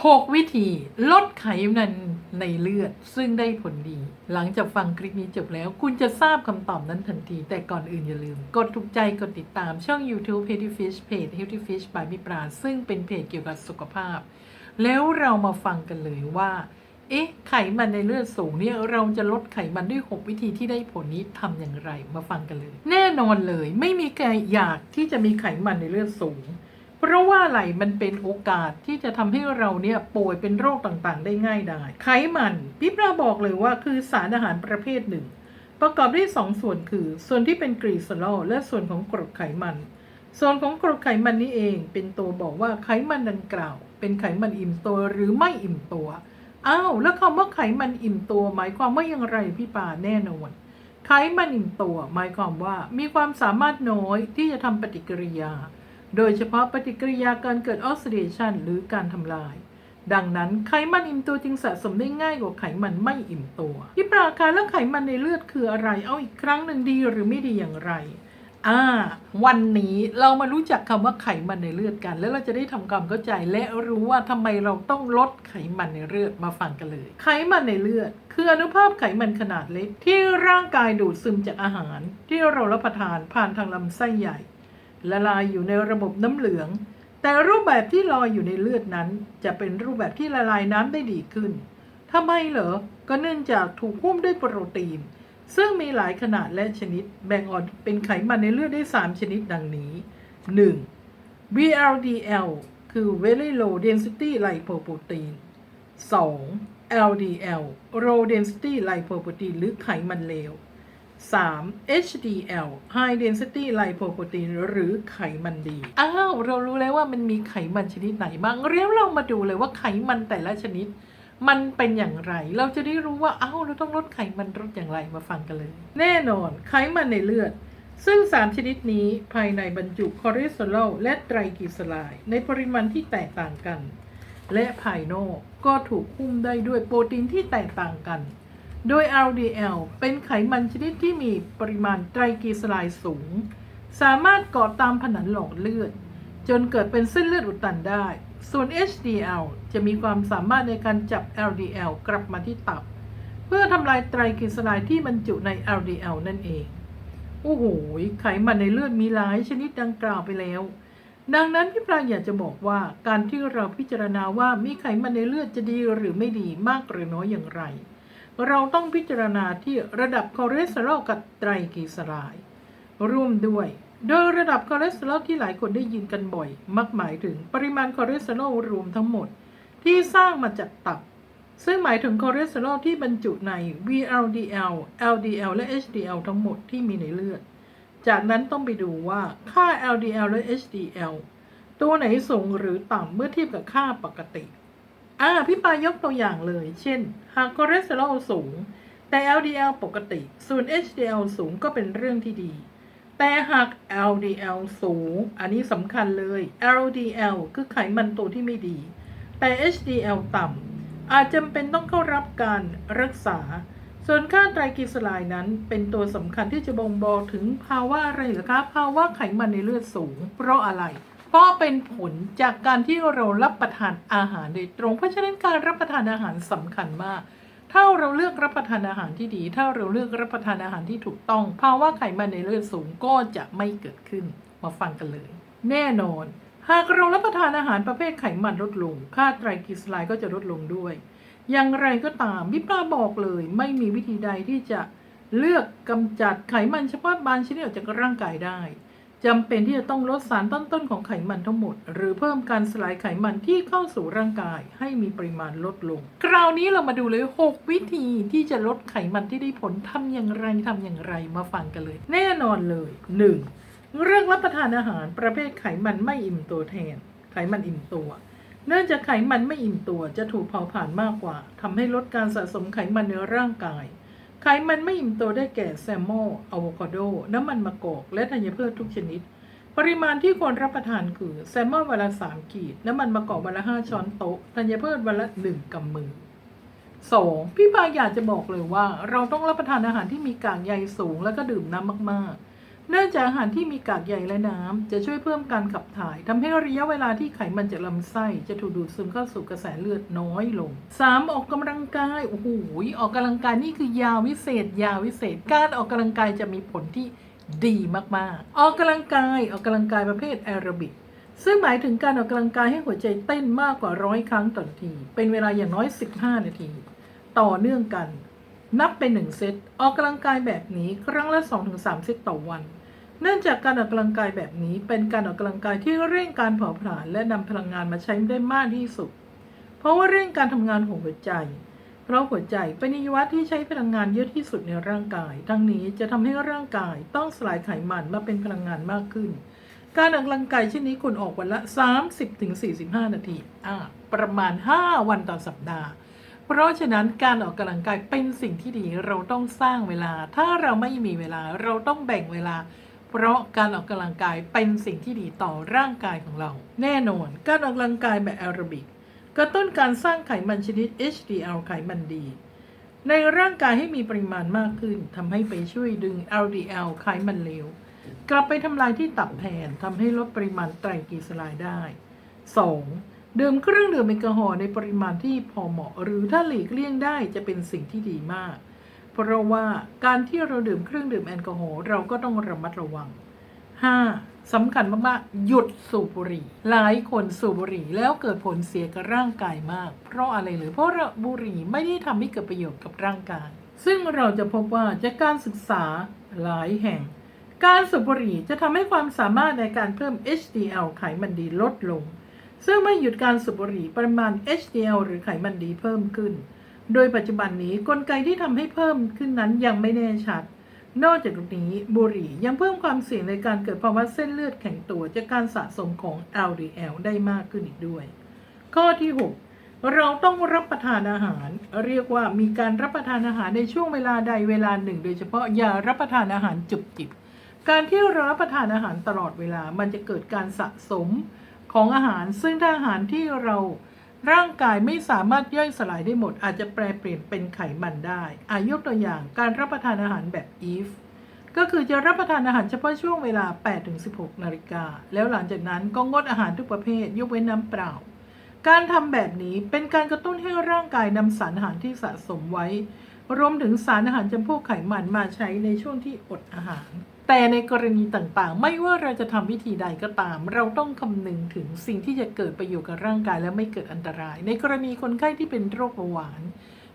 6 วิธีลดไขมันในเลือดซึ่งได้ผลดี หลังจากฟังคลิปนี้จบแล้ว คุณจะทราบคำตอบนั้นทันที แต่ก่อนอื่นอย่าลืม กดถูกใจกดติดตามช่อง YouTube Healthy Fish เพจ Healthy Fish by มิปรา ซึ่งเป็นเพจเกี่ยวกับสุขภาพ แล้วเรามาฟังกันเลยว่า เอ๊ะ ไขมันในเลือดสูงเนี่ยเราจะลดไขมันด้วย 6 วิธีที่ได้ผลนี้ทำอย่างไรมาฟังกันเลย แน่นอนเลยไม่มีใครอยากที่จะมีไขมันในเลือดสูง เพราะว่าอะไรมันเป็นโอกาสที่จะทำให้เราเนี่ยป่วยเป็นโรคต่างๆ ได้ง่ายได้ไขมันพี่ปราบอกเลยว่าคือสารอาหารประเภทหนึ่ง ประกอบด้วยสองส่วนคือ ส่วนที่เป็นกรีซอลและส่วนของกรดไขมัน ส่วนของกรดไขมันนี้เอง เป็นตัวบอกว่าไขมันดังกล่าว เป็นไขมันอิ่มตัวหรือไม่อิ่มตัวอ้าวแล้วคำว่าไขมันอิ่มตัวหมายความว่าอย่างไรพี่ปาแน่นอนไขมันอิ่มตัว หมายความว่ามีความสามารถน้อยที่จะทำปฏิกิริยา โดยเฉพาะปฏิกิริยาการเกิดออกซิเดชันหรือการทำลาย ดังนั้นไขมันอิ่มตัวจึงสะสมได้ง่ายกว่าไขมันไม่อิ่มตัว ที่ปราการแล้วไขมันในเลือดคืออะไร เอาอีกครั้งหนึ่งดีหรือไม่ดีอย่างไรอ่าวันนี้เรามารู้จักคำว่าไขมันในเลือดกัน แล้วเราจะได้ทำความเข้าใจ และรู้ว่าทำไมเราต้องลดไขมันในเลือดมาฟังกันเลย ไขมันในเลือด คืออนุภาคไขมันขนาดเล็ก ที่ร่างกายดูดซึมจากอาหาร ที่เรารับประทานผ่านทางลำไส้ใหญ่ ละลายอยู่ในระบบน้ำเหลือง แต่รูปแบบที่ลอยอยู่ในเลือดนั้น จะเป็นรูปแบบที่ละลายน้ำได้ดีขึ้นทำไมเหรอ ก็เนื่องจากถูกหุ้มด้วยโปรตีน ซึ่งมีหลายขนาดและชนิด แบ่งออกเป็นไขมันในเลือดได้ 3 ชนิดดังนี้ 1. VLDL คือ Very Low Density Lipoprotein 2. LDL Low Density Lipoprotein หรือไขมันเลว 3. HDL High Density Lipoprotein หรือไขมันดี อ้าว เรารู้แล้วว่ามันมีไขมันชนิดไหนบ้างเรียวเรามาดูเลยว่าไขมันแต่ละชนิด มันเป็นอย่างไร เราจะได้รู้ว่าอ้าวเราต้องลดไขมันลดอย่างไรมาฟังกันเลย แน่นอน ไขมันในเลือด ซึ่งสารชนิดนี้ภายในบรรจุคอเลสเตอรอลและไตรกลีเซอไรด์ในปริมาณที่แตกต่างกัน และภายนอกก็ถูกหุ้มได้ด้วยโปรตีนที่แตกต่างกัน โดย LDL เป็นไขมันชนิดที่มีปริมาณไตรกลีเซอไรด์สูง สามารถเกาะตามผนังหลอดเลือด จนเกิดเป็นเส้นเลือดอุดตันได้ ส่วน HDL จะมีความสามารถในการจับ LDL กลับมาที่ตับ เพื่อทำลายไตรกลีเซอไรด์ที่บรรจุใน LDL นั่นเอง โอ้โห ไขมันในเลือดมีหลายชนิดดังกล่าวไปแล้ว ดังนั้นพี่ปราอยากจะบอกว่าการที่เราพิจารณาว่ามีไขมันในเลือดจะดีหรือไม่ดีมากหรือน้อยอย่างไร เราต้องพิจารณาที่ระดับคอเลสเตอรอลกับไตรกลีเซอไรด์ร่วมด้วย โดยระดับคอเลสเตอรอลที่หลายคนได้ยินกันบ่อย มักหมายถึงปริมาณคอเลสเตอรอลรวมทั้งหมด ที่สร้างมาจากตับ ซึ่งหมายถึงคอเลสเตอรอลที่บรรจุใน VLDL LDL และ HDL ทั้งหมดที่มีในเลือด จากนั้นต้องไปดูว่าค่า LDL และ HDL ตัวไหนสูงหรือต่ำเมื่อเทียบกับค่าปกติ อ่าพี่ปายกตัวอย่างเลย เช่น หากคอเลสเตอรอลสูง แต่ LDL ปกติ ส่วน HDL สูงก็เป็นเรื่องที่ดี แต่หาก LDL สูง อันนี้สำคัญเลย LDL คือไขมันตัวที่ไม่ดี แต่ HDL ต่ำอาจจำเป็นต้องเข้ารับการรักษา ส่วนค่าไตรกลีเซอไรด์นั้น เป็นตัวสำคัญที่จะบ่งบอกถึงภาวะอะไรหรอคะภาวะไขมันในเลือดสูง เพราะอะไร เพราะเป็นผลจากการที่เรารับประทานอาหารโดยตรง เพราะฉะนั้นการรับประทานอาหารสำคัญมาก ถ้าเราเลือกรับประทานอาหารที่ดี ถ้าเราเลือกรับประทานอาหารที่ถูกต้องภาวะไขมันในเลือดสูงก็จะไม่เกิดขึ้น มาฟังกันเลย แน่นอน หากเรารับประทานอาหารประเภทไขมันลดลง ค่าไตรกลีเซอไรด์ก็จะลดลงด้วย อย่างไรก็ตามพี่ปลาบอกเลย ไม่มีวิธีใดที่จะเลือกกำจัดไขมันเฉพาะบางชนิดออกจากร่างกายได้ จำเป็นที่จะต้องลดสารต้นๆของไขมันทั้งหมด หรือเพิ่มการสลายไขมันที่เข้าสู่ร่างกายให้มีปริมาณลดลง คราวนี้เรามาดูเลย 6 วิธีที่จะลดไขมันที่ได้ผลทำอย่างไรทำอย่างไรมาฟังกันเลย แน่นอนเลย 1. เรื่องรับประทานอาหารประเภทไขมันไม่อิ่มตัวแทน ไขมันอิ่มตัว เนื่องจากไขมันไม่อิ่มตัวจะถูกเผาผลาญมากกว่าทำให้ลดการสะสมไขมันในร่างกาย ไขมันไม่อิ่มตัวได้แก่แซลมอนอะโวคาโด น้ำมันมะกอก และธัญพืชทุกชนิด ปริมาณที่ควรรับประทานคือ แซลมอนวันละ3ขีด น้ำมันมะกอกวันละ5ช้อนโต๊ะธัญพืชวันละ1กำมือ 2. พี่ปาอยากจะบอกเลยว่า เราต้องรับประทานอาหารที่มีกากใยสูง แล้วก็ดื่มน้ำมากๆ เนื่องจากอาหารที่มีกากใยและน้ำจะช่วยเพิ่มการขับถ่ายทำให้ระยะเวลาที่ไขมันจากลำไส้ จะถูกดูดซึมเข้าสู่กระแสเลือดน้อยลง 3. ออกกำลังกายโอ้โหออกกำลังกายนี่คือยาวิเศษ ยาวิเศษ การออกกำลังกายจะมีผลที่ดีมากๆ ออกกำลังกายออกกำลังกายประเภทแอโรบิกซึ่งหมายถึงการออกกำลังกายให้หัวใจเต้นมากกว่าร้อยครั้งต่อนาที เป็นเวลาอย่างน้อย 15 นาที ต่อเนื่องกัน นับเป็นหนึ่งเซต ออกกำลังกายแบบนี้ครั้งละ 2-3 เซตต่อวัน เนื่องจากการออกกำลังกายแบบนี้เป็นการออกกำลังกายที่เร่งการเผาผลาญและนำพลังงานมาใช้ได้มากที่สุด เพราะว่าเร่งการทำงานของหัวใจ เพราะหัวใจเป็นอวัยวะที่ใช้พลังงานเยอะที่สุดในร่างกาย ทั้งนี้จะทำให้ร่างกายต้องสลายไขมันมาเป็นพลังงานมากขึ้น การออกกำลังกายเช่นนี้ควรออกวันละ 30-45 นาทีอ่าประมาณ 5 วันต่อสัปดาห์เพราะฉะนั้นการออกกำลังกายเป็นสิ่งที่ดีเราต้องสร้างเวลา ถ้าเราไม่มีเวลาเราต้องแบ่งเวลา เพราะการออกกำลังกายเป็นสิ่งที่ดีต่อร่างกายของเรา แน่นอน การออกกำลังกายแบบแอโรบิกกระตุ้นการสร้างไขมันชนิด HDL ไขมันดี ในร่างกายให้มีปริมาณมากขึ้นทำให้ไปช่วยดึง LDL ไขมันเลวกลับไปทำลายที่ตับแทนทำให้ลดปริมาณไตรกลีเซอไรด์ได้ 2. ดื่มเครื่องดื่มแอลกอฮอล์ในปริมาณที่พอเหมาะ หรือถ้าหลีกเลี่ยงได้จะเป็นสิ่งที่ดีมาก เพราะว่าการที่เราดื่มเครื่องดื่มแอลกอฮอล์เราก็ต้องระมัดระวัง 5. สำคัญมากๆ หยุดสูบบุหรี่ หลายคนสูบบุหรี่แล้วเกิดผลเสียกับร่างกายมาก เพราะอะไรหรือเพราะบุหรี่ไม่ได้ทำให้เกิดประโยชน์กับร่างกาย ซึ่งเราจะพบว่าจากการศึกษาหลายแห่ง การสูบบุหรี่จะทำให้ความสามารถในการเพิ่ม HDL ไขมันดีลดลง ซึ่งเมื่อหยุดการสูบบุหรี่ปริมาณ HDL หรือไขมันดีเพิ่มขึ้น โดยปัจจุบันนี้กลไกที่ทำให้เพิ่มขึ้นนั้นยังไม่แน่ชัด นอกจากนี้บุหรี่ยังเพิ่มความเสี่ยงในการเกิดภาวะเส้นเลือดแข็งตัวจากการสะสมของ LDL ได้มากขึ้นอีกด้วย ข้อที่ 6 เราต้องรับประทานอาหาร เรียกว่ามีการรับประทานอาหารในช่วงเวลาใดเวลาหนึ่ง โดยเฉพาะอย่ารับประทานอาหารจุบจิบการที่เรารับประทานอาหารตลอดเวลา มันจะเกิดการสะสมของอาหาร ซึ่งถ้าอาหารที่เรา ร่างกายไม่สามารถย่อยสลายได้หมด อาจจะแปลเปลี่ยนเป็นไขมันได้อายกตัวอย่างการรับประทานอาหารแบบ EVE ก็คือจะรับประทานอาหารเฉพาะช่วงเวลา 8-16 นาฬิกา แล้วหลังจากนั้นก็งดอาหารทุกประเภท ยกเว้นน้ำเปล่า การทำแบบนี้เป็นการกระตุ้นให้ร่างกายนำสารอาหารที่สะสมไว้ รวมถึงสารอาหารจำพวกไขมันมาใช้ในช่วงที่อดอาหาร แต่ในกรณีต่างๆ ไม่ว่าเราจะทำวิธีใดก็ตาม เราต้องคำนึงถึงสิ่งที่จะเกิดประโยชน์กับร่างกายและไม่เกิดอันตราย ในกรณีคนไข้ที่เป็นโรคเบาหวาน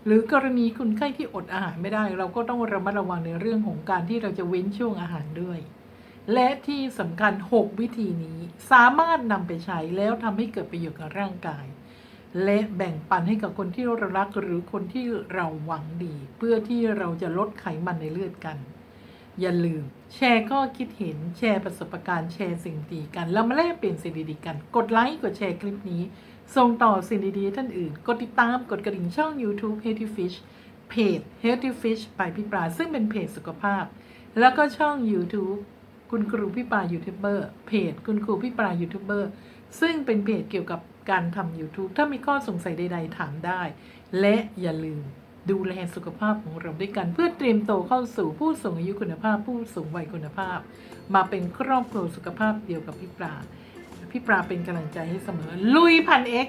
หรือกรณีคนไข้ที่อดอาหารไม่ได้ เราก็ต้องระมัดระวังในเรื่องของการที่เราจะเว้นช่วงอาหารด้วย และที่สำคัญ 6 วิธีนี้สามารถนำไปใช้แล้วทำให้เกิดประโยชน์กับร่างกาย และแบ่งปันให้กับคนที่เรารักหรือคนที่เราหวังดี เพื่อที่เราจะลดไขมันในเลือดกัน อย่าลืม แชร์ข้อคิดเห็นแชร์ประสบการณ์แชร์สิ่งดีกันแล้วมาแลกเปลี่ยนสิ่งดีๆกัน กดไลค์กดแชร์คลิปนี้ ส่งต่อสิ่งดีๆท่านอื่น กดติดตามกดกระดิ่งช่อง YouTube Healthy Fish เพจ Healthy Fish ไปพี่ปลาซึ่งเป็นเพจสุขภาพ แล้วก็ช่อง YouTube คุณครูพี่ปลายูทูบเบอร์เพจคุณครูพี่ปลายูทูบเบอร์ซึ่งเป็นเพจเกี่ยวกับการทำ YouTube ถ้ามีข้อสงสัยใด ๆ ถามได้ และอย่าลืม ดูแลสุขภาพของเราด้วยกัน เพื่อเตรียมโตเข้าสู่ผู้สูงอายุคุณภาพ ผู้สูงวัยคุณภาพ มาเป็นครอบครัวสุขภาพเดียวกับพี่ปลาพี่ปลาเป็นกำลังใจให้เสมอ ลุยพันเอ็ก